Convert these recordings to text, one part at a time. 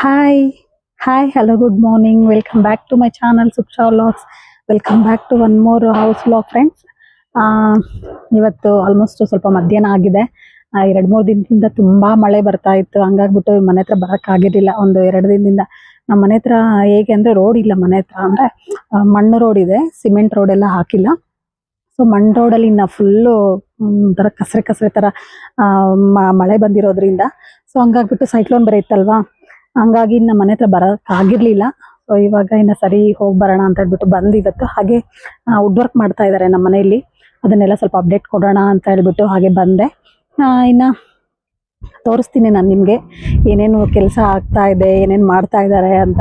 Hi hi hello good morning welcome back to my channel Suksha vlogs welcome back to one more house vlog friends ಇವತ್ತು almost ಸ್ವಲ್ಪ ಮಧ್ಯಾಹ್ನ ಆಗಿದೆ. ಎರಡು, ಮೂರು ದಿನದಿಂದ ತುಂಬ ಮಳೆ ಬರ್ತಾ ಇತ್ತು. ಹಂಗಾಗ್ಬಿಟ್ಟು ಮನೆ ಹತ್ರ ಬರೋಕ್ಕಾಗಿರಲಿಲ್ಲ ಒಂದು ಎರಡು ದಿನದಿಂದ. ನಮ್ಮ ಮನೆ ಹತ್ರ ಹೇಗೆ ಅಂದರೆ ರೋಡ್ ಇಲ್ಲ ಮನೆ ಹತ್ರ ಅಂದರೆ ಮಣ್ಣು ರೋಡ್ ಇದೆ. ಸಿಮೆಂಟ್ ರೋಡ್ ಎಲ್ಲ ಹಾಕಿಲ್ಲ. ಸೊ ಮಣ್ಣು ರೋಡಲ್ಲಿ ಇನ್ನು ಫುಲ್ಲು ಒಂಥರ ಕಸರೆ ಕಸರೆ ಥರ ಮಳೆ ಬಂದಿರೋದ್ರಿಂದ. ಸೊ ಹಂಗಾಗ್ಬಿಟ್ಟು ಸೈಕ್ಲೋನ್ ಬರೆಯುತ್ತಲ್ವಾ ಹಂಗಾಗಿ ನಮ್ಮ ಮನೆ ಹತ್ರ ಬರೋಕ್ಕಾಗಿರ್ಲಿಲ್ಲ ಸೊ ಇವಾಗ ಇನ್ನು ಸರಿ ಹೋಗಿ ಬರೋಣ ಅಂತ ಹೇಳ್ಬಿಟ್ಟು ಬಂದು ಇವತ್ತು ಹಾಗೆ ವುಡ್ ವರ್ಕ್ ಮಾಡ್ತಾ ಇದ್ದಾರೆ ನಮ್ಮ ಮನೆಯಲ್ಲಿ. ಅದನ್ನೆಲ್ಲ ಸ್ವಲ್ಪ ಅಪ್ಡೇಟ್ ಕೊಡೋಣ ಅಂತ ಹೇಳ್ಬಿಟ್ಟು ಹಾಗೆ ಬಂದೆ. ಇನ್ನ ತೋರಿಸ್ತೀನಿ ನಾನು ನಿಮಗೆ. ಏನೇನು ಕೆಲಸ ಆಗ್ತಾ ಇದೆ, ಏನೇನು ಮಾಡ್ತಾ ಇದ್ದಾರೆ ಅಂತ.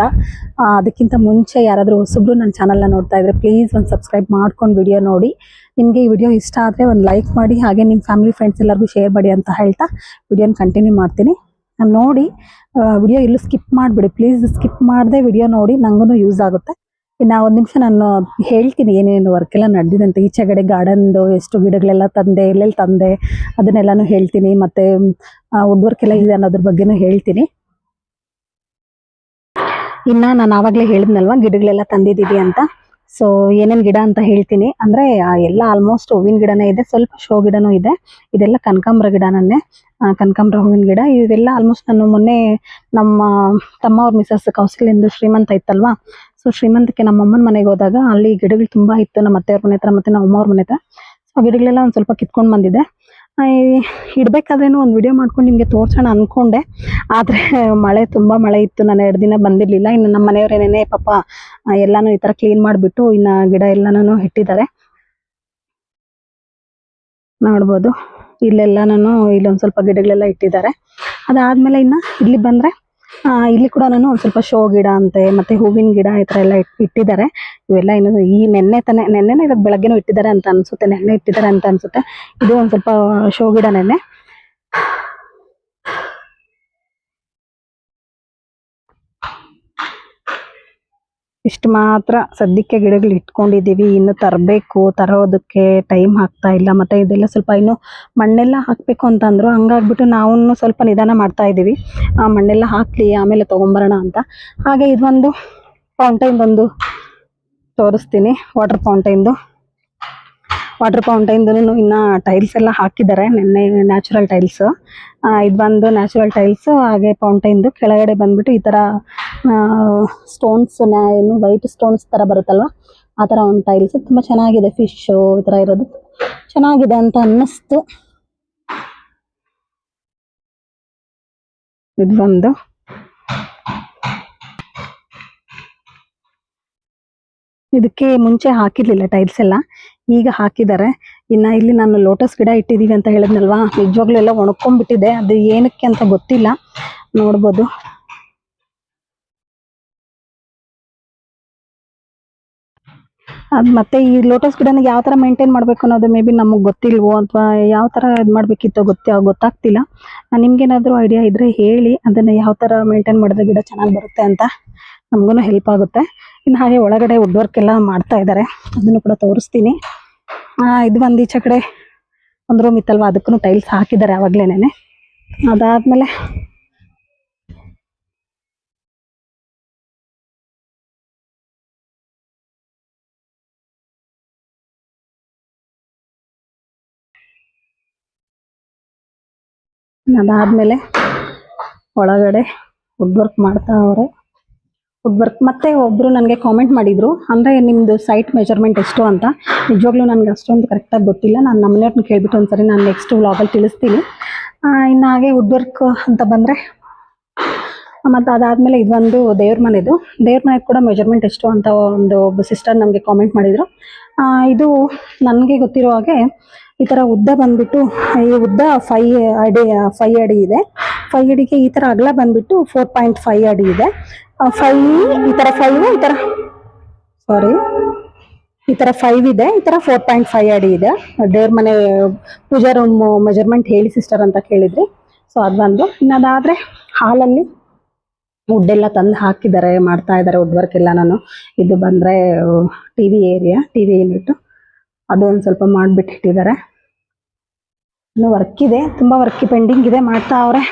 ಅದಕ್ಕಿಂತ ಮುಂಚೆ ಯಾರಾದರೂ ಹೊಸಬ್ರು ನನ್ನ ಚಾನಲ್ನ ನೋಡ್ತಾ ಇದ್ದರೆ ಪ್ಲೀಸ್ ಒಂದು ಸಬ್ಸ್ಕ್ರೈಬ್ ಮಾಡ್ಕೊಂಡು ವಿಡಿಯೋ ನೋಡಿ. ನಿಮಗೆ ಈ ವಿಡಿಯೋ ಇಷ್ಟ ಆದರೆ ಒಂದು ಲೈಕ್ ಮಾಡಿ, ಹಾಗೆ ನಿಮ್ಮ ಫ್ಯಾಮಿಲಿ ಫ್ರೆಂಡ್ಸ್ ಎಲ್ಲರಿಗೂ ಶೇರ್ ಮಾಡಿ ಅಂತ ಹೇಳ್ತಾ ವಿಡಿಯೋನ ಕಂಟಿನ್ಯೂ ಮಾಡ್ತೀನಿ. ನೋಡಿ ವಿಡಿಯೋ ಇಲ್ಲೂ ಸ್ಕಿಪ್ ಮಾಡಿಬಿಡಿ. ಪ್ಲೀಸ್ ಸ್ಕಿಪ್ ಮಾಡದೆ ವಿಡಿಯೋ ನೋಡಿ ನನಗೂ ಯೂಸ್ ಆಗುತ್ತೆ. ಇನ್ನು ಒಂದು ನಿಮಿಷ ನಾನು ಹೇಳ್ತೀನಿ ಏನೇನು ವರ್ಕ್ ಎಲ್ಲ ನಡೆದಿದೆ ಈಚೆಗಡೆ ಗಾರ್ಡನ್ದು ಎಷ್ಟು ಗಿಡಗಳೆಲ್ಲ ತಂದೆ, ಎಲ್ಲೆಲ್ಲಿ ತಂದೆ, ಅದನ್ನೆಲ್ಲನೂ ಹೇಳ್ತೀನಿ. ಮತ್ತು ವುಡ್ ವರ್ಕ್ ಎಲ್ಲ ಇದೆ ಅನ್ನೋದ್ರ ಬಗ್ಗೆನೂ ಹೇಳ್ತೀನಿ. ಇನ್ನು ನಾನು ಆವಾಗಲೇ ಹೇಳಿದ್ನಲ್ವ, ಗಿಡಗಳೆಲ್ಲ ತಂದಿದ್ದೀವಿ ಅಂತ. ಸೊ ಏನೇನ್ ಗಿಡ ಅಂತ ಹೇಳ್ತೀನಿ. ಅಂದ್ರೆ ಎಲ್ಲ ಆಲ್ಮೋಸ್ಟ್ ಹೂವಿನ ಗಿಡನೇ ಇದೆ. ಸ್ವಲ್ಪ ಶೋ ಗಿಡನೂ ಇದೆ. ಇದೆಲ್ಲ ಕನಕಾಂಬರ ಗಿಡನನ್ನೇ. ಕನಕಾಂಬರ ಹೂವಿನ ಗಿಡ. ಇವೆಲ್ಲ ಆಲ್ಮೋಸ್ಟ್ ನಾನು ಮೊನ್ನೆ ನಮ್ಮ ತಮ್ಮ ಅವ್ರ ಮಿಸಸ್ ಎಂದು ಶ್ರೀಮಂತ ಇತ್ತಲ್ವಾ? ಸೊ ಶ್ರೀಮಂತಕ್ಕೆ ನಮ್ಮ ಅಮ್ಮನ ಮನೆಗೆ ಹೋದಾಗ ಅಲ್ಲಿ ಗಿಡಗಳು ತುಂಬಾ ಇತ್ತು. ನಮ್ಮ ಅತ್ತೆಯವ್ರ ಮನೆ ಹತ್ರ ಮತ್ತೆ ನಮ್ಮ ಅಮ್ಮವ್ರ ಮನೆ ಹತ್ರ. ಸೊ ಗಿಡಗಳೆಲ್ಲ ಒಂದು ಸ್ವಲ್ಪ ಕಿತ್ಕೊಂಡು ಬಂದಿದ್ದೆ ಈ- ಒಂದು ವಿಡಿಯೋ ಮಾಡ್ಕೊಂಡು ನಿಮಗೆ ತೋರ್ಸೋಣ ಅನ್ಕೊಂಡೆ. ಆದರೆ ಮಳೆ ತುಂಬ ಮಳೆ ಇತ್ತು, ನಾನು ಎರಡು ದಿನ ಬಂದಿರಲಿಲ್ಲ. ಇನ್ನು ನಮ್ಮ ಮನೆಯವರೇನೇ ಪಾಪ ಎಲ್ಲಾನು ಈ ಥರ ಕ್ಲೀನ್ ಮಾಡಿಬಿಟ್ಟು ಇನ್ನು ಗಿಡ ಎಲ್ಲನೂ ಇಟ್ಟಿದ್ದಾರೆ. ನೋಡ್ಬೋದು. ಇಲ್ಲೆಲ್ಲಾನು ಇಲ್ಲೊಂದು ಸ್ವಲ್ಪ ಗಿಡಗಳೆಲ್ಲ ಇಟ್ಟಿದ್ದಾರೆ. ಅದಾದ್ಮೇಲೆ ಇನ್ನು ಇಲ್ಲಿ ಬಂದರೆ ಇಲ್ಲಿ ಕೂಡ ನಾನು ಒಂದು ಸ್ವಲ್ಪ ಶೋ ಗಿಡ ಅಂತೆ, ಮತ್ತೆ ಹೂವಿನ ಗಿಡ ಈ ಥರ ಎಲ್ಲ ಇಟ್ಟಿದ್ದಾರೆ. ಇವೆಲ್ಲ ಏನು ಈ ನೆನ್ನೆ ತಾನೆ ನೆನ್ನೆನೇ ಇವತ್ತು ಬೆಳಗ್ಗೆನೂ ಇಟ್ಟಿದ್ದಾರೆ ಅಂತ ಅನ್ಸುತ್ತೆ, ನೆನ್ನೆ ಇಟ್ಟಿದ್ದಾರೆ ಅಂತ ಅನ್ಸುತ್ತೆ. ಇದು ಒಂದು ಸ್ವಲ್ಪ ಶೋ ಗಿಡ ನೆನ್ನೆ. ಇಷ್ಟು ಮಾತ್ರ ಸದ್ಯಕ್ಕೆ ಗಿಡಗಳು ಇಟ್ಕೊಂಡಿದ್ದೀವಿ. ಇನ್ನು ತರಬೇಕು, ತರೋದಕ್ಕೆ ಟೈಮ್ ಆಗ್ತಾ ಇಲ್ಲ. ಮತ್ತೆ ಇದೆಲ್ಲ ಸ್ವಲ್ಪ ಇನ್ನು ಮಣ್ಣೆಲ್ಲ ಹಾಕಬೇಕು ಅಂತಂದರು ಹಂಗಾಗ್ಬಿಟ್ಟು ನಾವು ಸ್ವಲ್ಪ ನಿಧಾನ ಮಾಡ್ತಾ ಇದ್ದೀವಿ. ಆ ಮಣ್ಣೆಲ್ಲ ಹಾಕ್ಲಿ, ಆಮೇಲೆ ತೊಗೊಂಬರೋಣ ಅಂತ. ಹಾಗೆ ಇದೊಂದು ಫೌಂಟೈನ್ ಬಂದು ತೋರಿಸ್ತೀನಿ ವಾಟರ್ ಫೌಂಟೈನ್ದು ವಾಟರ್ ಫೌಂಟೈನ್ದು ಇನ್ನು ಟೈಲ್ಸ್ ಎಲ್ಲ ಹಾಕಿದ್ದಾರೆ, ನಿನ್ನೆ ನ್ಯಾಚುರಲ್ ಟೈಲ್ಸ್ ಇದು ಬಂದು ನ್ಯಾಚುರಲ್ ಟೈಲ್ಸ್ ಹಾಗೆ ಫೌಂಟೈನ್ದು ಕೆಳಗಡೆ ಬಂದ್ಬಿಟ್ಟು ಈ ಥರ ಸ್ಟೋನ್ಸ್ ಏನು ವೈಟ್ ಸ್ಟೋನ್ಸ್ ಥರ ಬರುತ್ತಲ್ವ? ಆ ಥರ ಒಂದು ಟೈಲ್ಸ್ ತುಂಬ ಚೆನ್ನಾಗಿದೆ ಫಿಶು ಈ ಥರ ಇರೋದು. ಚೆನ್ನಾಗಿದೆ ಅಂತ ಅನ್ನಿಸ್ತು. ಇದು ಬಂದು. ಇದಕ್ಕೆ ಮುಂಚೆ ಹಾಕಿರ್ಲಿಲ್ಲ ಟೈಲ್ಸ್ ಎಲ್ಲ. ಈಗ ಹಾಕಿದ್ದಾರೆ. ಇನ್ನ ಇಲ್ಲಿ ನಾನು ಲೋಟಸ್ ಗಿಡ ಇಟ್ಟಿದೀವಿ ಅಂತ ಹೇಳಿದ್ನಲ್ವಾ? ನಿಜವಾಗ್ಲೂ ಎಲ್ಲ ಒಣಕೊಂಡ್ಬಿಟ್ಟಿದೆ ಅದು ಏನಕ್ಕೆ ಅಂತ ಗೊತ್ತಿಲ್ಲ. ನೋಡ್ಬೋದು. ಅದು ಮತ್ತೆ ಈ ಲೋಟಸ್ ಗಿಡನ ಯಾವ ತರ ಮೇಂಟೈನ್ ಮಾಡ್ಬೇಕು ಅನ್ನೋದು ಮೇ ಬಿ ನಮಗೆ ಗೊತ್ತಿಲ್ವೋ ಅಥವಾ ಯಾವ ತರ ಇದು ಮಾಡ್ಬೇಕಿತ್ತೋ ಗೊತ್ತ ಗೊತ್ತಾಗ್ತಿಲ್ಲ. ನಿಮ್ಗೇನಾದರೂ ಐಡಿಯಾ ಇದ್ರೆ ಹೇಳಿ, ಅದನ್ನ ಯಾವ ತರ ಮೇಂಟೈನ್ ಮಾಡಿದ್ರೆ ಗಿಡ ಚೆನ್ನಾಗಿ ಬರುತ್ತೆ ಅಂತ ನಮಗೂ ಹೆಲ್ಪ್ ಆಗುತ್ತೆ. ಇನ್ನು ಹಾಗೆ ಒಳಗಡೆ ವುಡ್ ವರ್ಕ್ ಎಲ್ಲ ಮಾಡ್ತಾ ಇದ್ದಾರೆ ಅದನ್ನು ಕೂಡ ತೋರಿಸ್ತೀನಿ. ಇದು ಒಂದು ಈಚೆ ಕಡೆ ಒಂದು ರೂಮ್ ಇತ್ತಲ್ವ? ಅದಕ್ಕೂ ಟೈಲ್ಸ್ ಹಾಕಿದ್ದಾರೆ ಆವಾಗ್ಲೇನೆ ಅದಾದ್ಮೇಲೆ ಅದಾದ್ಮೇಲೆ ಒಳಗಡೆ ವುಡ್ ವರ್ಕ್ ಮಾಡ್ತಾ ಅವ್ರೆ. ವರ್ಕ್ ಮತ್ತೆ ಒಬ್ಬರು ನನಗೆ ಕಾಮೆಂಟ್ ಮಾಡಿದ್ರು. ಅಂದ್ರೆ ನಿಮ್ಮದು ಸೈಟ್ ಮೆಜರ್ಮೆಂಟ್ ಎಷ್ಟು ಅಂತ. ನಿಜವಾಗ್ಲೂ ನನಗೆ ಅಷ್ಟೊಂದು ಕರೆಕ್ಟಾಗಿ ಗೊತ್ತಿಲ್ಲ. ನಾನು ನಮ್ಮನೆಯವ್ರನ್ನ ಕೇಳ್ಬಿಟ್ಟು ಒಂದ್ಸರಿ ನಾನು ನೆಕ್ಸ್ಟ್ ವ್ಲಾಗಲ್ಲಿ ತಿಳಿಸ್ತೀನಿ. ಇನ್ನು ಹಾಗೆ ವುಡ್ ವರ್ಕ್ ಅಂತ ಬಂದರೆ, ಮತ್ತು ಅದಾದಮೇಲೆ ಇದೊಂದು ದೇವ್ರ ಮನೆದು. ದೇವ್ರ ಮನೆ ಕೂಡ ಮೆಜರ್ಮೆಂಟ್ ಎಷ್ಟು ಅಂತ ಒಂದು ಒಬ್ಬ ಸಿಸ್ಟರ್ ನಮಗೆ ಕಾಮೆಂಟ್ ಮಾಡಿದರು. ಇದು ನನಗೆ ಗೊತ್ತಿರೋ ಹಾಗೆ ಈ ಥರ ಉದ್ದ ಬಂದ್ಬಿಟ್ಟು, ಈ ಉದ್ದ ಫೈ ಅಡಿ ಫೈ ಅಡಿ ಇದೆ. ಫೈ ಅಡಿಗೆ ಈ ಥರ ಅಗಲ ಬಂದ್ಬಿಟ್ಟು ಫೋರ್ ಪಾಯಿಂಟ್ ಫೈ ಅಡಿ ಇದೆ. ಫೈ ಈ ತರ ಫೈವ್ ಈ ತರ ಸಾರಿ ಈ ತರ ಫೈವ್ ಇದೆ, ಈ ತರ ಫೋರ್ ಪಾಯಿಂಟ್ ಫೈವ್ ಅಡಿ ಇದೆ. ದೇವ್ರ ಮನೆ, ಪೂಜಾ ರೂಮ್ ಮೆಜರ್ಮೆಂಟ್ ಹೇಳಿ ಸಿಸ್ಟರ್ ಅಂತ ಕೇಳಿದ್ರಿ. ಸೊ ಅದು ಬಂದು ಇನ್ನದಾದ್ರೆ ಹಾಲಲ್ಲಿ ವುಡ್ ಎಲ್ಲ ತಂದು ಹಾಕಿದ್ದಾರೆ, ಮಾಡ್ತಾ ಇದ್ದಾರೆ ವುಡ್ ವರ್ಕ್ ಎಲ್ಲ ನಾನು. ಇದು ಬಂದರೆ T V area T V unit ಅದು ಒಂದು ಸ್ವಲ್ಪ ಮಾಡಿಬಿಟ್ಟಿಟ್ಟಿದ್ದಾರೆ. ವರ್ಕ್ ಇದೆ, ತುಂಬ ವರ್ಕ್ ಪೆಂಡಿಂಗ್ ಇದೆ ಮಾಡ್ತಾ ಅವ್ರೆ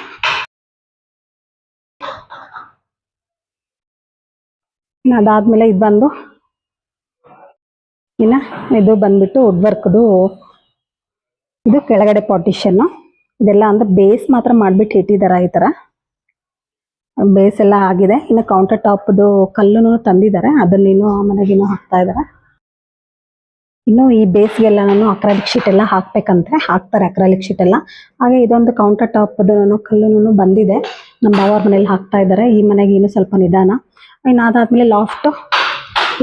ಇನ್ನು ಅದಾದಮೇಲೆ ಇದು ಬಂದು ಇನ್ನು ಇದು ಬಂದ್ಬಿಟ್ಟು ವುಡ್ ವರ್ಕ್ದು ಇದು ಕೆಳಗಡೆ ಪಾರ್ಟಿಷನ್ನು ಇದೆಲ್ಲ ಅಂದ್ರೆ ಬೇಸ್ ಮಾತ್ರ ಮಾಡಿಬಿಟ್ಟು ಇಟ್ಟಿದ್ದಾರೆ ಈ ಥರ. ಬೇಸ್ ಎಲ್ಲ ಆಗಿದೆ. ಇನ್ನು ಕೌಂಟರ್ ಟಾಪ್ದು ಕಲ್ಲುನು ತಂದಿದ್ದಾರೆ. ಅದನ್ನೇನು ಮನೆಗೇನು ಹಾಕ್ತಾ ಇದ್ದಾರೆ. ಇನ್ನು ಈ ಬೇಸ್ಗೆಲ್ಲ ನಾನು ಅಕ್ರಾಲಿಕ್ ಶೀಟ್ ಎಲ್ಲ ಹಾಕ್ಬೇಕಂತೆ ಹಾಕ್ತಾರೆ ಅಕ್ರಾಲಿಕ್ ಶೀಟ್ ಎಲ್ಲ. ಹಾಗೆ ಇದೊಂದು ಕೌಂಟರ್ ಟಾಪ್ದು ಕಲ್ಲುನು ಬಂದಿದೆ. ನಮ್ಮ ಬಾವರ ಮನೇಲಿ ಹಾಕ್ತಾ ಇದ್ದಾರೆ. ಈ ಮನೆಗೆ ಇನ್ನೂ ಸ್ವಲ್ಪ ನಿಧಾನ. ಇನ್ನು ಅದಾದಮೇಲೆ ಲಾಫ್ಟ್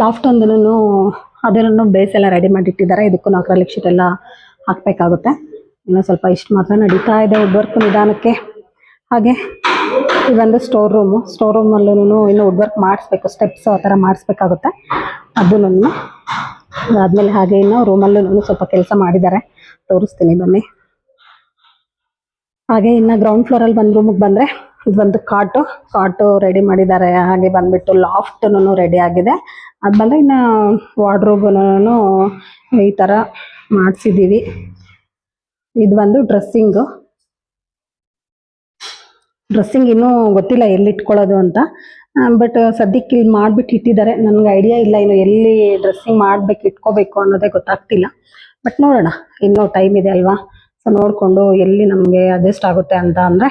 ಲಾಫ್ಟ್ ಒಂದನ್ನು, ಅದನ್ನು ಬೇಸ್ ಎಲ್ಲ ರೆಡಿ ಮಾಡಿ ಇಟ್ಟಿದ್ದಾರೆ ಇದಕ್ಕೂ ಅಕ್ರಾಲಿಕ್ ಶೀಟ್ ಎಲ್ಲ ಹಾಕಬೇಕಾಗುತ್ತೆ. ಇನ್ನೂ ಸ್ವಲ್ಪ ಇಷ್ಟು ಮಾತ್ರ ನಡೀತಾ ಇದೆ ವರ್ಕ್ ನಿಧಾನಕ್ಕೆ. ಹಾಗೆ ಇದೊಂದು ಸ್ಟೋರ್ ರೂಮು ಸ್ಟೋರ್ ರೂಮಲ್ಲೂ ಇನ್ನು ವುಡ್ ವರ್ಕ್ ಮಾಡಿಸ್ಬೇಕು. ಸ್ಟೆಪ್ಸ್ ಆ ಥರ ಮಾಡಿಸ್ಬೇಕಾಗುತ್ತೆ. ಅದನ್ನು ಅದಾದಮೇಲೆ ಹಾಗೆ ಇನ್ನು ರೂಮಲ್ಲೂ ಸ್ವಲ್ಪ ಕೆಲಸ ಮಾಡಿದ್ದಾರೆ. ತೋರಿಸ್ತೀನಿ ಬನ್ನಿ. ಹಾಗೆ ಇನ್ನು ಗ್ರೌಂಡ್ ಫ್ಲೋರಲ್ಲಿ ಬಂದು ರೂಮಿಗೆ ಬಂದರೆ ಇದೊಂದು ಕಾಟು. ಕಾಟು ರೆಡಿ ಮಾಡಿದ್ದಾರೆ. ಹಾಗೆ ಬಂದ್ಬಿಟ್ಟು ಲಾಫ್ಟ್ನು ರೆಡಿ ಆಗಿದೆ. ಅದು ಬಂದರೆ ಇನ್ನು ವಾರ್ಡ್ರೋಬ್ನು ಈ ಥರ ಮಾಡಿಸಿದ್ದೀವಿ ಇದು ಬಂದು ಡ್ರೆಸ್ಸಿಂಗು ಡ್ರೆಸ್ಸಿಂಗ್ ಇನ್ನೂ ಗೊತ್ತಿಲ್ಲ ಎಲ್ಲಿ ಇಟ್ಕೊಳ್ಳೋದು ಅಂತ ಬಟ್ ಸದ್ಯಕ್ಕೆ ಇಲ್ಲಿ ಮಾಡಿಬಿಟ್ಟು ಇಟ್ಟಿದ್ದಾರೆ. ನನಗೆ ಐಡಿಯಾ ಇಲ್ಲ ಇನ್ನು ಎಲ್ಲಿ ಡ್ರೆಸ್ಸಿಂಗ್ ಮಾಡಬೇಕು, ಇಟ್ಕೋಬೇಕು ಅನ್ನೋದೇ ಗೊತ್ತಾಗ್ತಿಲ್ಲ. ಬಟ್ ನೋಡೋಣ. ಇನ್ನೂ ಟೈಮ್ ಇದೆ ಅಲ್ವಾ? ಸೊ ನೋಡಿಕೊಂಡು ಎಲ್ಲಿ ನಮಗೆ ಅಡ್ಜಸ್ಟ್ ಆಗುತ್ತೆ ಅಂತ ಅಂದರೆ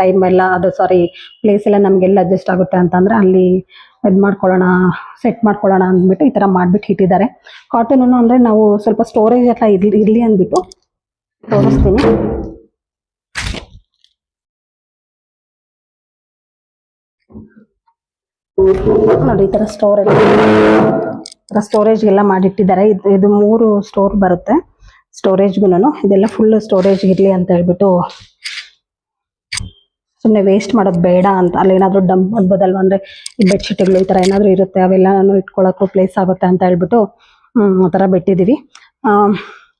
ಟೈಮ್ ಎಲ್ಲ ಅದು ಸಾರಿ ಪ್ಲೇಸ್ ಎಲ್ಲ ನಮಗೆಲ್ಲ ಅಡ್ಜಸ್ಟ್ ಆಗುತ್ತೆ ಅಂತಂದರೆ ಅಲ್ಲಿ ಇದು ಮಾಡ್ಕೊಳ್ಳೋಣ ಸೆಟ್ ಮಾಡ್ಕೊಳ್ಳೋಣ ಅಂದ್ಬಿಟ್ಟು ಈ ಥರ ಮಾಡಿಬಿಟ್ಟು ಇಟ್ಟಿದ್ದಾರೆ. ಕಾಟನ್ ಅಂದರೆ ನಾವು ಸ್ವಲ್ಪ ಸ್ಟೋರೇಜ್ ಎಲ್ಲ ಇರಲಿ ಅಂದ್ಬಿಟ್ಟು ತೋರಿಸ್ತೀನಿ. ನೋಡಿ ಈ ಥರ ಸ್ಟೋರ್ ಎಲ್ಲ ಸ್ಟೋರೇಜ್ ಎಲ್ಲ ಮಾಡಿಟ್ಟಿದ್ದಾರೆ. ಇದು ಇದು ಮೂರು ಸ್ಟೋರ್ ಬರುತ್ತೆ. ಸ್ಟೋರೇಜ್ಗೂ ಇದೆಲ್ಲ ಫುಲ್ ಸ್ಟೋರೇಜ್ ಇರಲಿ ಅಂತ ಹೇಳ್ಬಿಟ್ಟು ಸುಮ್ಮನೆ ವೇಸ್ಟ್ ಮಾಡೋದು ಬೇಡ ಅಂತ. ಅಲ್ಲಿ ಏನಾದರೂ ಡಂಪ್ ಮಾಡ್ಬೋದಲ್ವ? ಅಂದರೆ ಈ ಬೆಡ್ಶೀಟ್ಗಳು ಈ ಥರ ಏನಾದರೂ ಇರುತ್ತೆ, ಅವೆಲ್ಲ ನಾನು ಇಟ್ಕೊಳ್ಳೋಕ್ಕೂ ಪ್ಲೇಸ್ ಆಗುತ್ತೆ ಅಂತ ಹೇಳ್ಬಿಟ್ಟು ಆ ಥರ ಬಿಟ್ಟಿದ್ದೀವಿ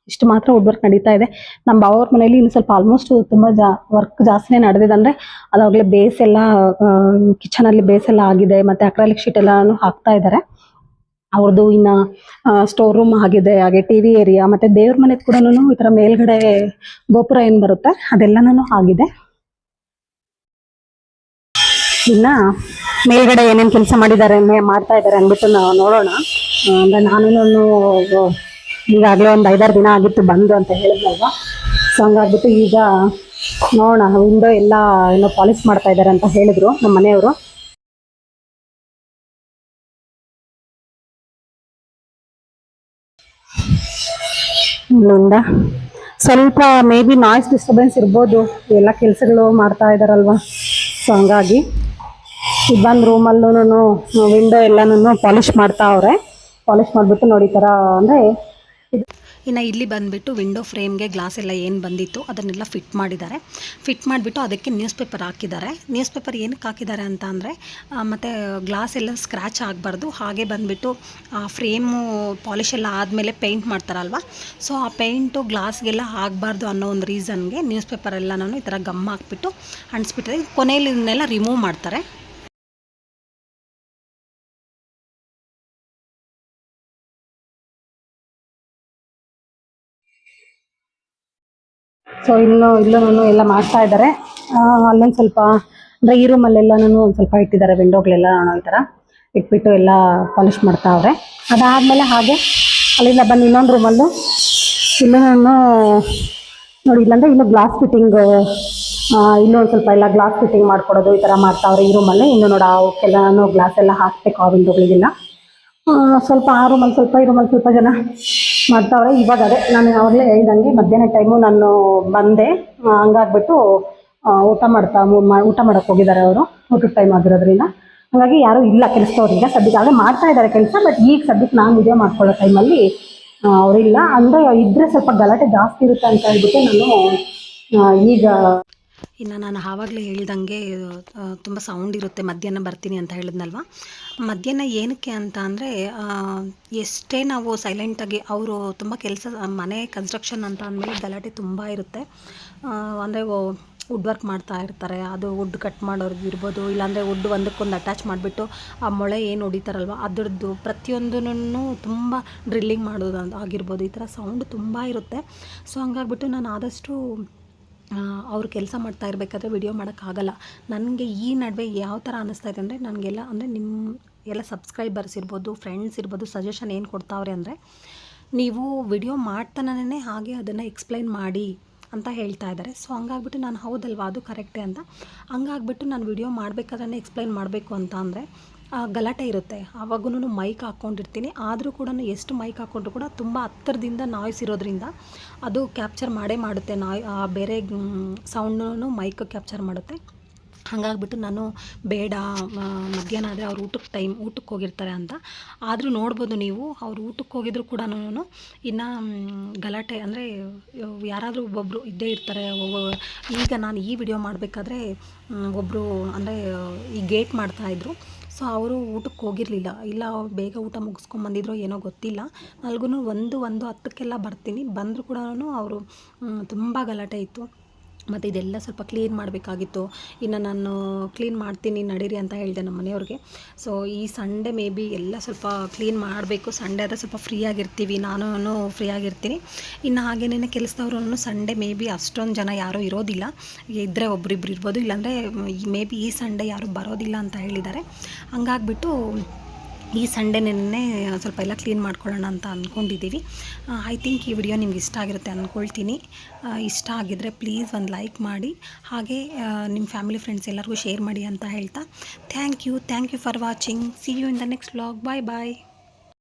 ಇಷ್ಟು ಮಾತ್ರ ವುಡ್ ವರ್ಕ್ ನಡೀತಾ ಇದೆ. ನಮ್ಮ ಬಾವವ್ರ ಮನೇಲಿ ಇನ್ನು ಸ್ವಲ್ಪ ಆಲ್ಮೋಸ್ಟ್ ತುಂಬ ಜಾ ವರ್ಕ್ ಜಾಸ್ತಿನೇ ನಡೆದಿದೆ ಅಂದರೆ ಅದಾಗಲೇ ಬೇಸ್ ಎಲ್ಲ ಕಿಚನಲ್ಲಿ ಬೇಸ್ ಎಲ್ಲ ಆಗಿದೆ, ಮತ್ತು ಅಕ್ರಾಲಿಕ್ ಶೀಟ್ ಎಲ್ಲಾನು ಹಾಕ್ತಾ ಇದ್ದಾರೆ ಅವ್ರದ್ದು ಇನ್ನು ಸ್ಟೋರ್ ರೂಮ್ ಆಗಿದೆ, ಹಾಗೆ ಟಿ ವಿ ಏರಿಯಾ ಮತ್ತು ದೇವ್ರ ಮನೆದು ಕೂಡ ಈ ಥರ ಮೇಲ್ಗಡೆ ಗೋಪುರ ಏನು ಬರುತ್ತೆ ಅದೆಲ್ಲನೂ ಆಗಿದೆ. ಇನ್ನ ಮೇಲ್ಗಡೆ ಏನೇನು ಕೆಲಸ ಮಾಡಿದ್ದಾರೆ ಮೇ- ಮಾಡ್ತಾ ಇದ್ದಾರೆ ಅಂದ್ಬಿಟ್ಟು ನಾವು ನೋಡೋಣ. ಅಂದರೆ ನಾನು ಈಗಾಗಲೇ ಒಂದು ಐದಾರು ದಿನ ಆಗಿತ್ತು ಬಂದು ಅಂತ ಹೇಳಿದ್ನಲ್ವಾ. ಸೊ ಹಂಗಾಗ್ಬಿಟ್ಟು ಈಗ ನೋಡೋಣ. ವಿಂಡೋ ಎಲ್ಲ ಏನೋ ಪಾಲಿಶ್ ಮಾಡ್ತಾ ಇದ್ದಾರೆ ಅಂತ ಹೇಳಿದ್ರು ನಮ್ಮ ಮನೆಯವರು. ಇಲ್ಲಿಂದ ಸ್ವಲ್ಪ ಮೇ ಬಿ ನಾಯ್ಸ್ ಡಿಸ್ಟರ್ಬೆನ್ಸ್ ಇರ್ಬೋದು. ಎಲ್ಲ ಕೆಲಸಗಳು ಮಾಡ್ತಾ ಇದ್ದಾರಲ್ವ ಸೊ ಹಂಗಾಗಿ ಇದು ಬಂದು ರೂಮಲ್ಲೂ ವಿಂಡೋ ಎಲ್ಲನೂ ಪಾಲಿಶ್ ಮಾಡ್ತಾ ಅವ್ರೆ. ಪಾಲಿಶ್ ಮಾಡಿಬಿಟ್ಟು ನೋಡಿ ಥರ ಅಂದರೆ ಇನ್ನು ಇಲ್ಲಿ ಬಂದುಬಿಟ್ಟು ವಿಂಡೋ ಫ್ರೇಮ್ಗೆ ಗ್ಲಾಸ್ ಎಲ್ಲ ಏನು ಬಂದಿತ್ತು ಅದನ್ನೆಲ್ಲ ಫಿಟ್ ಮಾಡಿದ್ದಾರೆ. ಫಿಟ್ ಮಾಡಿಬಿಟ್ಟು ಅದಕ್ಕೆ ನ್ಯೂಸ್ ಪೇಪರ್ ಹಾಕಿದ್ದಾರೆ. ನ್ಯೂಸ್ ಪೇಪರ್ ಏನಕ್ಕೆ ಹಾಕಿದ್ದಾರೆ ಅಂತ ಅಂದರೆ ಮತ್ತು ಗ್ಲಾಸ್ ಎಲ್ಲ ಸ್ಕ್ರ್ಯಾಚ್ ಆಗಬಾರ್ದು. ಹಾಗೆ ಬಂದುಬಿಟ್ಟು ಫ್ರೇಮು ಪಾಲಿಶ್ ಎಲ್ಲ ಆದಮೇಲೆ ಪೇಂಟ್ ಮಾಡ್ತಾರಲ್ವ? ಸೊ ಆ ಪೇಂಟು ಗ್ಲಾಸ್ಗೆಲ್ಲ ಆಗಬಾರ್ದು ಅನ್ನೋ ಒಂದು ರೀಸನ್ಗೆ ನ್ಯೂಸ್ ಪೇಪರ್ ಎಲ್ಲ ನಾನು ಈ ಥರ ಗಮ್ ಹಾಕ್ಬಿಟ್ಟು ಅಂಟಿಸ್ಬಿಟ್ಟಿದೆ ಕೊನೆಯಲ್ಲಿ ಇದನ್ನೆಲ್ಲ ರಿಮೂವ್ ಮಾಡ್ತಾರೆ. ಸೊ ಇನ್ನು ಇಲ್ಲೂ ಎಲ್ಲ ಮಾಡ್ತಾ ಇದ್ದಾರೆ. ಅಲ್ಲೊಂದು ಸ್ವಲ್ಪ ಅಂದರೆ ಈ ರೂಮಲ್ಲೆಲ್ಲನೂ ಒಂದು ಸ್ವಲ್ಪ ಇಟ್ಟಿದ್ದಾರೆ ವಿಂಡೋಗಳೆಲ್ಲ ಈ ಥರ ಇಟ್ಬಿಟ್ಟು ಎಲ್ಲ ಪಾಲಿಷ್ ಮಾಡ್ತಾ ಅವ್ರೆ. ಅದಾದಮೇಲೆ ಹಾಗೆ ಅಲ್ಲಿಂದ ಬಂದು ಇನ್ನೊಂದು ರೂಮಲ್ಲೂ ಇಲ್ಲೂ ನೋಡಿ, ಇಲ್ಲಾಂದರೆ ಇನ್ನು ಗ್ಲಾಸ್ ಫಿಟ್ಟಿಂಗ್ ಇನ್ನೂ ಒಂದು ಸ್ವಲ್ಪ ಎಲ್ಲ ಗ್ಲಾಸ್ ಫಿಟ್ಟಿಂಗ್ ಮಾಡ್ಕೊಡೋದು ಈ ಥರ ಮಾಡ್ತಾವ್ರೆ ಈ ರೂಮಲ್ಲಿ ಇನ್ನು ನೋಡಿ ಅವಕ್ಕೆಲ್ಲನೂ ಗ್ಲಾಸ್ ಎಲ್ಲ ಹಾಕಬೇಕು ಆ ವಿಂಡೋಗಳಿಗೆಲ್ಲ ಸ್ವಲ್ಪ ಆರು ರೂಮಲ್ಲಿ ಸ್ವಲ್ಪ ಈ ರೂಮಲ್ಲಿ ಸ್ವಲ್ಪ ಜನ ಮಾಡ್ತಾವ್ರೆ. ಇವಾಗ ಅದೇ, ನಾನು ಆವಾಗಲೇ ಹೇಳ್ದಂಗೆ ಮಧ್ಯಾಹ್ನ ಟೈಮು ನಾನು ಬಂದೆ. ಹಂಗಾಗ್ಬಿಟ್ಟು ಊಟ ಮಾಡ್ತಾ ಊಟ ಮಾಡೋಕೆ ಹೋಗಿದ್ದಾರೆ ಅವರು. ಊಟದ ಟೈಮ್ ಆಗಿರೋದ್ರಿಂದ. ಹಾಗಾಗಿ ಯಾರೂ ಇಲ್ಲ ಕೆಲಸದವ್ರು ಈಗ. ಸದ್ಯಕ್ಕೆ ಆಗಲೇ ಮಾಡ್ತಾ ಇದ್ದಾರೆ ಕೆಲಸ ಬಟ್ ಈಗ ಸದ್ಯಕ್ಕೆ ನಾನು ವಿಡಿಯೋ ಮಾಡ್ಕೊಳ್ಳೋ ಟೈಮಲ್ಲಿ ಅವರಿಲ್ಲ. ಅಂದರೆ ಇದ್ದರೆ ಸ್ವಲ್ಪ ಗಲಾಟೆ ಜಾಸ್ತಿ ಇರುತ್ತೆ ಅಂತ ಹೇಳ್ಬಿಟ್ಟು ನಾನು ಈಗ ಇನ್ನು ನಾನು ಆವಾಗಲೇ ಹೇಳ್ದಂಗೆ ತುಂಬ ಸೌಂಡ್ ಇರುತ್ತೆ. ಮಧ್ಯಾಹ್ನ ಬರ್ತೀನಿ ಅಂತ ಹೇಳಿದ್ನಲ್ವ? ಮಧ್ಯಾಹ್ನ ಏನಕ್ಕೆ ಅಂತ ಅಂದರೆ ಎಷ್ಟೇ ನಾವು ಸೈಲೆಂಟಾಗಿ ಅವರು ತುಂಬ ಕೆಲಸ, ಮನೆ ಕನ್ಸ್ಟ್ರಕ್ಷನ್ ಅಂತ ಅಂದಮೇಲೆ ಗಲಾಟೆ ತುಂಬ ಇರುತ್ತೆ. ಅಂದರೆ ವುಡ್ ವರ್ಕ್ ಮಾಡ್ತಾ ಇರ್ತಾರೆ. ಅದು ವುಡ್ ಕಟ್ ಮಾಡೋರ್ದು ಇರ್ಬೋದು, ಇಲ್ಲಾಂದರೆ ವುಡ್ ಒಂದಕ್ಕೊಂದು ಅಟ್ಯಾಚ್ ಮಾಡಿಬಿಟ್ಟು ಆ ಮೊಳೆ ಏನು ಹೊಡಿತಾರಲ್ವ, ಅದರದ್ದು ಪ್ರತಿಯೊಂದನ್ನು ತುಂಬ ಡ್ರಿಲ್ಲಿಂಗ್ ಮಾಡೋದು ಆಗಿರ್ಬೋದು. ಈ ಥರ ಸೌಂಡ್ ತುಂಬ ಇರುತ್ತೆ. ಸೊ ಹಂಗಾಗ್ಬಿಟ್ಟು ನಾನು ಆದಷ್ಟು ಅವ್ರು ಕೆಲಸ ಮಾಡ್ತಾ ಇರಬೇಕಾದ್ರೆ ವಿಡಿಯೋ ಮಾಡೋಕ್ಕಾಗಲ್ಲ. ನನಗೆ ಈ ನಡುವೆ ಯಾವ ಥರ ಅನ್ನಿಸ್ತಾ ಇದೆ ಅಂದರೆ, ನನಗೆಲ್ಲ ಅಂದರೆ ನಿಮ್ಮ ಎಲ್ಲ ಸಬ್ಸ್ಕ್ರೈಬರ್ಸ್ ಇರ್ಬೋದು ಫ್ರೆಂಡ್ಸ್ ಇರ್ಬೋದು ಸಜೆಷನ್ ಏನು ಕೊಡ್ತಾವ್ರೆ ಅಂದರೆ, ನೀವು ವಿಡಿಯೋ ಮಾಡ್ತಾನೇ ಹಾಗೆ ಅದನ್ನು ಎಕ್ಸ್ಪ್ಲೈನ್ ಮಾಡಿ ಅಂತ ಹೇಳ್ತಾ ಇದ್ದಾರೆ ಸೊ ಹಂಗಾಗ್ಬಿಟ್ಟು ನಾನು ಹೌದಲ್ವಾ? ಅದು ಕರೆಕ್ಟೇ ಅಂತ. ಹಂಗಾಗ್ಬಿಟ್ಟು ನಾನು ವಿಡಿಯೋ ಮಾಡಬೇಕಾದ್ರೆ ಎಕ್ಸ್ಪ್ಲೈನ್ ಮಾಡಬೇಕು ಅಂತ ಅಂದರೆ ಗಲಾಟೆ ಇರುತ್ತೆ. ಆವಾಗೂ ಮೈಕ್ ಹಾಕ್ಕೊಂಡಿರ್ತೀನಿ ಆದರೂ ಕೂಡ ಎಷ್ಟು ಮೈಕ್ ಹಾಕ್ಕೊಂಡ್ರು ಕೂಡ ತುಂಬ ಹತ್ತಿರದಿಂದ ನಾಯ್ಸ್ ಇರೋದ್ರಿಂದ ಅದು ಕ್ಯಾಪ್ಚರ್ ಮಾಡೇ ಮಾಡುತ್ತೆ. ನಾಯ್ ಬೇರೆ ಸೌಂಡ್ನೂ ಮೈಕ್ ಕ್ಯಾಪ್ಚರ್ ಮಾಡುತ್ತೆ. ಹಾಗಾಗ್ಬಿಟ್ಟು ನಾನು ಬೇಡ ಮಧ್ಯಾಹ್ನ ಆದರೆ ಅವ್ರು ಊಟಕ್ಕೆ ಟೈಮ್ ಊಟಕ್ಕೆ ಹೋಗಿರ್ತಾರೆ ಅಂತ. ಆದರೂ ನೋಡ್ಬೋದು ನೀವು, ಅವ್ರು ಊಟಕ್ಕೆ ಹೋಗಿದ್ರು ಕೂಡ ಇನ್ನು ಗಲಾಟೆ ಅಂದರೆ ಯಾರಾದರೂ ಒಬ್ಬೊಬ್ಬರು ಇದ್ದೇ ಇರ್ತಾರೆ. ಈಗ ನಾನು ಈ ವಿಡಿಯೋ ಮಾಡಬೇಕಾದ್ರೆ ಒಬ್ಬರು ಅಂದರೆ ಈ ಗೇಟ್ ಮಾಡ್ತಾಯಿದ್ರು ಸೊ ಅವರು ಊಟಕ್ಕೆ ಹೋಗಿರಲಿಲ್ಲ. ಇಲ್ಲ ಬೇಗ ಊಟ ಮುಗಿಸ್ಕೊಂಬಂದಿದ್ರೋ ಏನೋ ಗೊತ್ತಿಲ್ಲ. ನಲ್ಗೂ ಒಂದು ಒಂದು ಹತ್ತಕ್ಕೆಲ್ಲ ಬರ್ತೀನಿ. ಬಂದರೂ ಕೂಡ ಅವರು ತುಂಬ ಗಲಾಟೆ ಇತ್ತು. ಮತ್ತು ಇದೆಲ್ಲ ಸ್ವಲ್ಪ ಕ್ಲೀನ್ ಮಾಡಬೇಕಾಗಿತ್ತು. ಇನ್ನು ನಾನು ಕ್ಲೀನ್ ಮಾಡ್ತೀನಿ, ನಡೀರಿ ಅಂತ ಹೇಳಿದೆ ನಮ್ಮ ಮನೆಯವ್ರಿಗೆ. ಸೊ ಈ ಸಂಡೇ ಮೇ ಬಿ ಎಲ್ಲ ಸ್ವಲ್ಪ ಕ್ಲೀನ್ ಮಾಡಬೇಕು. ಸಂಡೇ ಆದರೆ ಸ್ವಲ್ಪ ಫ್ರೀ ಆಗಿರ್ತೀವಿ. ನಾನು ಫ್ರೀ ಆಗಿರ್ತೀನಿ. ಇನ್ನು ಹಾಗೇನೇ ಕೆಲಸದವ್ರು ಸಂಡೇ ಮೇ ಬಿ ಅಷ್ಟೊಂದು ಜನ ಯಾರೂ ಇರೋದಿಲ್ಲ. ಇದ್ದರೆ ಒಬ್ರಿಬ್ರು ಇರ್ಬೋದು. ಇಲ್ಲಾಂದರೆ ಮೇ ಬಿ ಈ ಸಂಡೇ ಯಾರೂ ಬರೋದಿಲ್ಲ ಅಂತ ಹೇಳಿದ್ದಾರೆ. ಹಂಗಾಗ್ಬಿಟ್ಟು ಈ ಸಂಡೇನೇ ಸ್ವಲ್ಪ ಎಲ್ಲ ಕ್ಲೀನ್ ಮಾಡ್ಕೊಳ್ಳೋಣ ಅಂತ ಅಂದ್ಕೊಂಡಿದ್ದೀವಿ ಐ ಥಿಂಕ್ ಈ ವಿಡಿಯೋ ನಿಮ್ಗೆ ಇಷ್ಟ ಆಗಿರುತ್ತೆ ಅಂದ್ಕೊಳ್ತೀನಿ ಇಷ್ಟ ಆಗಿದ್ದರೆ ಪ್ಲೀಸ್ ಒಂದು ಲೈಕ್ ಮಾಡಿ. ಹಾಗೆ ನಿಮ್ಮ ಫ್ಯಾಮಿಲಿ ಫ್ರೆಂಡ್ಸ್ ಎಲ್ಲರಿಗೂ ಶೇರ್ ಮಾಡಿ ಅಂತ ಹೇಳ್ತಾ. Thank you thank you for watching see you in the next vlog bye bye